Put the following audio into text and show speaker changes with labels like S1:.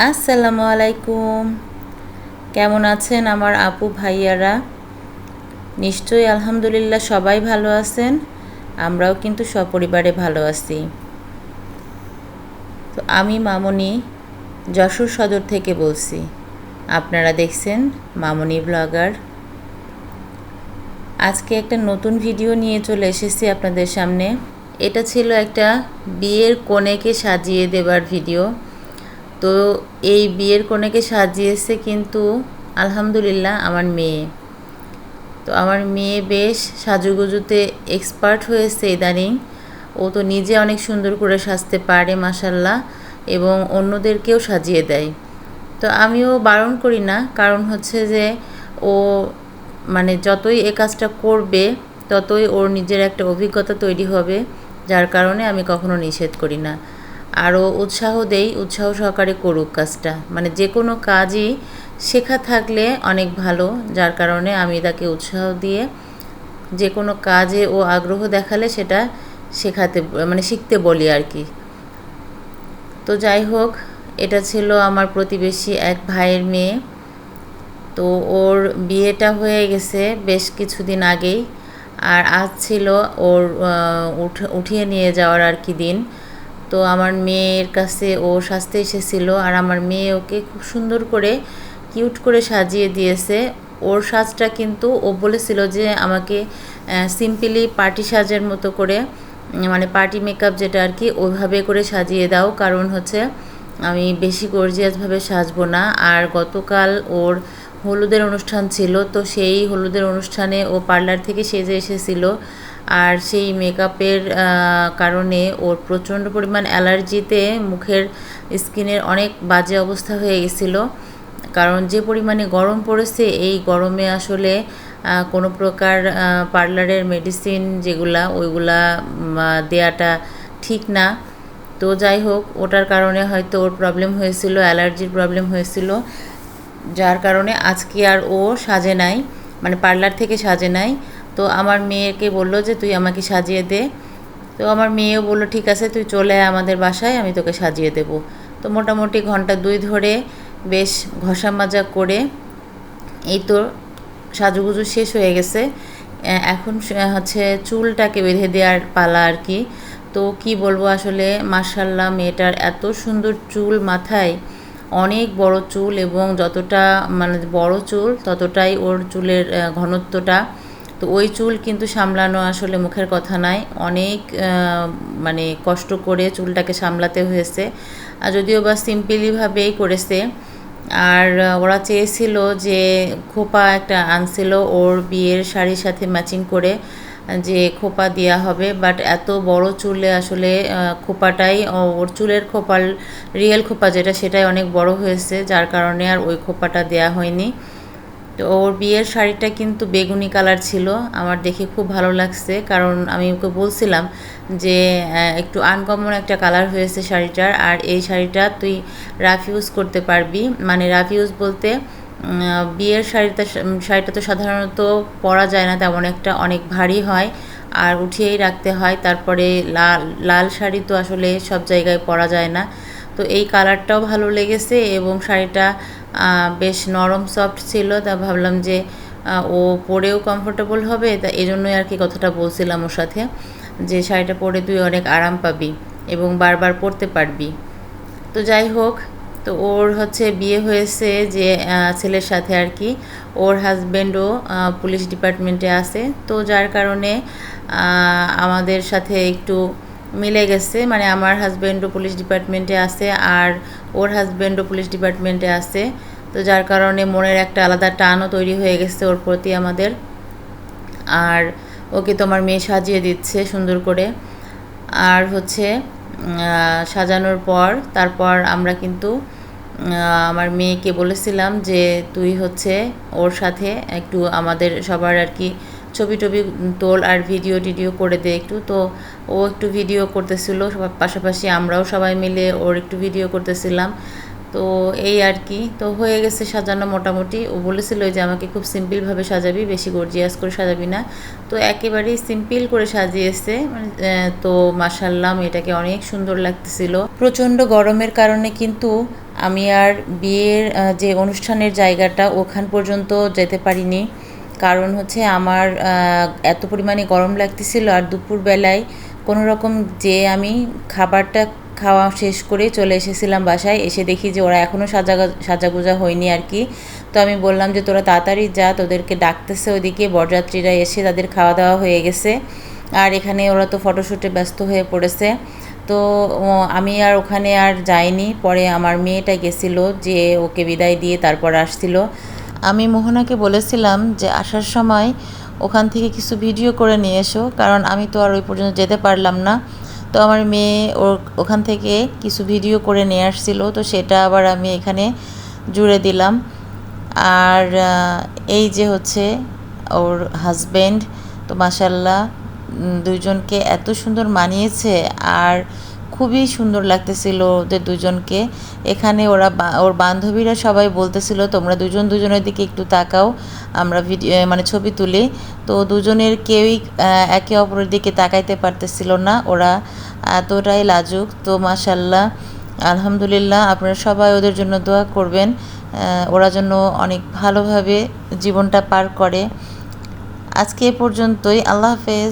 S1: আসসালামু আলাইকুম কেমন আছেন আমার আপু ভাইয়ারা? নিশ্চয়ই আলহামদুলিল্লাহ সবাই ভালো আছেন, আমরাও কিন্তু সপরিবারে ভালো আছি। তো আমি মামনি যশোর সদর থেকে বলছি, আপনারা দেখছেন মামনি ব্লগার। আজকে একটা নতুন ভিডিও নিয়ে চলে এসেছি আপনাদের সামনে। এটা ছিল একটা বিয়ের কনেকে সাজিয়ে দেবার ভিডিও। তো এই বিয়ের কনেকে সাজিয়েছে কিন্তু আলহামদুলিল্লাহ আমার মেয়ে। তো আমার মেয়ে বেশ সাজুগুজুতে এক্সপার্ট হয়েছে ইদানিং। ও তো নিজে অনেক সুন্দর করে সাজতে পারে মাসাল্লাহ এবং অন্যদেরকেও সাজিয়ে দেয়। তো আমিও বারণ করি না, কারণ হচ্ছে যে ও মানে যতই এ কাজটা করবে, ততই ওর নিজের একটা অভিজ্ঞতা তৈরি হবে, যার কারণে আমি কখনো নিষেধ করি না। আরও উৎসাহ দেই, উৎসাহ সহকারে করুক কাজটা। মানে যে কোনো কাজই শেখা থাকলে অনেক ভালো, যার কারণে আমি তাকে উৎসাহ দিয়ে যে কোনো কাজে ও আগ্রহ দেখালে সেটা শেখাতে মানে শিখতে বলি আর কি। তো যাই হোক, এটা ছিল আমার প্রতিবেশী এক ভাইয়ের মেয়ে। তো ওর বিয়েটা হয়ে গেছে বেশ কিছুদিন আগেই। আর আজ ছিল ওর উঠিয়ে নিয়ে যাওয়ার আর কি দিন। তো আমার মেয়ের কাছে ও সাজতে এসেছিল আর আমার মেয়ে ওকে খুব সুন্দর করে কিউট করে সাজিয়ে দিয়েছে। ওর সাজটা কিন্তু ও বলেছিল যে আমাকে সিম্পলি পার্টি সাজের মতো করে মানে পার্টি মেকআপ যেটা আর কি, ওইভাবে করে সাজিয়ে দাও। কারণ হচ্ছে আমি বেশি গর্জিয়াসভাবে সাজবো না। আর গতকাল ওর হলুদের অনুষ্ঠান ছিল, তো সেই হলুদের অনুষ্ঠানে ও পার্লার থেকে সেজে এসেছিল। আর সেই মেকআপের কারণে ওর প্রচণ্ড পরিমাণ অ্যালার্জিতে মুখের স্কিনের অনেক বাজে অবস্থা হয়ে গেছিল। কারণ যে পরিমাণে গরম পড়েছে, এই গরমে আসলে কোনো প্রকার পার্লারের মেডিসিন যেগুলা, ওইগুলা দেয়াটা ঠিক না। তো যাই হোক, ওটার কারণে হয়তো ওর প্রবলেম হয়েছিল, অ্যালার্জির প্রবলেম হয়েছিল। যার কারণে আজকে আর ও সাজে নাই মানে পার্লার থেকে সাজে নাই। তো আমার মেয়েকে বলল যে, তুই আমাকে সাজিয়ে দে। তো আমার মেয়েও বলল, ঠিক আছে, তুই চলে আয় আমাদের বাসায়, আমি তোকে সাজিয়ে দেব। তো মোটামুটি ঘণ্টা দুই ধরে বেশ ঘষা মাজা করে এই তো সাজুগুজু শেষ হয়ে গেছে। এখন হচ্ছে চুলটাকে বেঁধে দেওয়ার পালা আর কি। তো কি বলব আসলে মার্শাল্লাহ মেয়েটার এত সুন্দর চুল মাথায়, অনেক বড় চুল এবং যতটা মানে বড় চুল, ততটাই ওর চুলের ঘনত্বটা তো ওই চুল কিন্তু সামলানো আসলে মুখের কথা নয় অনেক মানে কষ্ট করে চুলটাকে সামলাতে হয়েছে। আর যদিও বা সিম্পলিভাবেই করেছে, আর ওরা চেয়েছিল যে খোপা একটা আনছিল ওর বিয়ের শাড়ির সাথে ম্যাচিং করে যে খোপা দেওয়া হবে। বাট এত বড় চুলে আসলে খোপাটাই ওর চুলের খোপার, রিয়েল খোপা যেটা, সেটাই অনেক বড় হয়েছে। যার কারণে আর ওই খোপাটা দেয়া হয়নি। তো ওর বিয়ের শাড়িটা কিন্তু বেগুনি কালার ছিল। আমার দেখে খুব ভালো লাগছে। কারণ আমি ওকে বলছিলাম যে একটু আনকমন একটা কালার হয়েছে শাড়িটার আর এই শাড়িটা তুই রাফ ইউজ করতে পারবি। মানে রাফ ইউজ বলতে বিয়ের শাড়িটা শাড়িটা তো সাধারণত পরা যায় না, তেমন একটা অনেক ভারী হয় আর উঠিয়েই রাখতে হয়। তারপরে লাল লাল শাড়ি তো আসলে সব জায়গায় পরা যায় না। তো এই কালারটাও ভালো লেগেছে এবং শাড়িটা বেশ নরম, সফট ছিল। তা ভাবলাম যে ও পরেও কমফোর্টেবল হবে। তা এই জন্যই আর কি কথাটা বলছিলাম ওর সাথে যে, শাড়িটা পরে তুই অনেক আরাম পাবি এবং বারবার পরতে পারবি। তো যাই হোক, তো ওর হচ্ছে বিয়ে হয়েছে যে ছেলের সাথে আর কি। ওর হাজব্যান্ডও পুলিশ ডিপার্টমেন্টে আছে। তো যার কারণে আমাদের সাথে একটু মিলে গেছে। মানে আমার হাজব্যান্ডও পুলিশ ডিপার্টমেন্টে আছে আর ওর হাজব্যান্ডও পুলিশ ডিপার্টমেন্টে আছে। তো যার কারণে মনের একটা আলাদা টানও তৈরি হয়ে গেছে ওর প্রতি আমাদের। আর ওকে তোমার মেয়ে সাজিয়ে দিচ্ছে সুন্দর করে। আর হচ্ছে সাজানোর পর তারপর আমরা কিন্তু আমার মেয়েকে বলেছিলাম যে তুই হচ্ছে ওর সাথে একটু আমাদের সবার আর কি ছবি টবি তোল আর ভিডিও টিডিও করে দে একটু। তো ও একটু ভিডিও করতেছিল পাশাপাশি আমরাও সবাই মিলে ওর একটু ভিডিও করতেছিলাম। তো এই আর কি। তো হয়ে গেছে সাজানো মোটামুটি। ও বলেছিল যে, আমাকে খুব সিম্পলভাবে সাজাবি, বেশি গর্জিয়াস করে সাজাবি না। তো একেবারেই সিম্পল করে সাজিয়েছে। মানে তো মাসাল্লাহ এটাকে অনেক সুন্দর লাগতেছিল। প্রচণ্ড গরমের কারণে কিন্তু আমি আর বিয়ের যে অনুষ্ঠানের জায়গাটা ওখান পর্যন্ত যেতে পারিনি। কারণ হচ্ছে আমার এত পরিমাণে গরম লাগতেছিল আর দুপুরবেলায় কোনো রকম যে আমি খাবারটা খাওয়া শেষ করে চলে এসেছিলাম বাসায়, এসে দেখি যে ওরা এখনও সাজা সাজাগুজা হয়নি আর কি। তো আমি বললাম যে তোরা তাড়াতাড়ি যা, তোদেরকে ডাকতেছে ওইদিকে, বরযাত্রীরা এসে তাদের খাওয়া দাওয়া হয়ে গেছে। আর এখানে ওরা তো ফটোশ্যুটে ব্যস্ত হয়ে পড়েছে। তো আমি আর ওখানে আর যাইনি। পরে আমার মেয়েটা গেছিল যে ওকে বিদায় দিয়ে তারপর আসছিল। আমি মোহনাকে বলেছিলাম যে আসার সময় ওখান থেকে কিছু ভিডিও করে নিয়ে এসো, কারণ আমি তো আর ওই পর্যন্ত যেতে পারলাম না। তো আমার মেয়ে ওর ওখান থেকে কিছু ভিডিও করে নিয়ে আসছিল, তো সেটা আবার আমি এখানে জুড়ে দিলাম। আর এই যে হচ্ছে ওর হাজবেন্ড তো মাসাল্লাহ দুইজনকে এত সুন্দর মানিয়েছে। আর খুবই সুন্দর লাগতেছিল ওদের দুজনকে। এখানে ওরা ওর বান্ধবীরা সবাই বলতেছিল, তোমরা দুজন দুজনের দিকে একটু তাকাও, আমরা ভিডিও মানে ছবি তুলি। তো দুজনের কেউই একে অপরের দিকে তাকাইতে পারতেছিল না। ওরা এতটাই লাজুক। তো মাসাল্লাহ আলহামদুলিল্লাহ, আপনারা সবাই ওদের জন্য দোয়া করবেন। ওরা যেন অনেক ভালোভাবে জীবনটা পার করে। আজকে এ পর্যন্তই। আল্লাহ হাফেজ।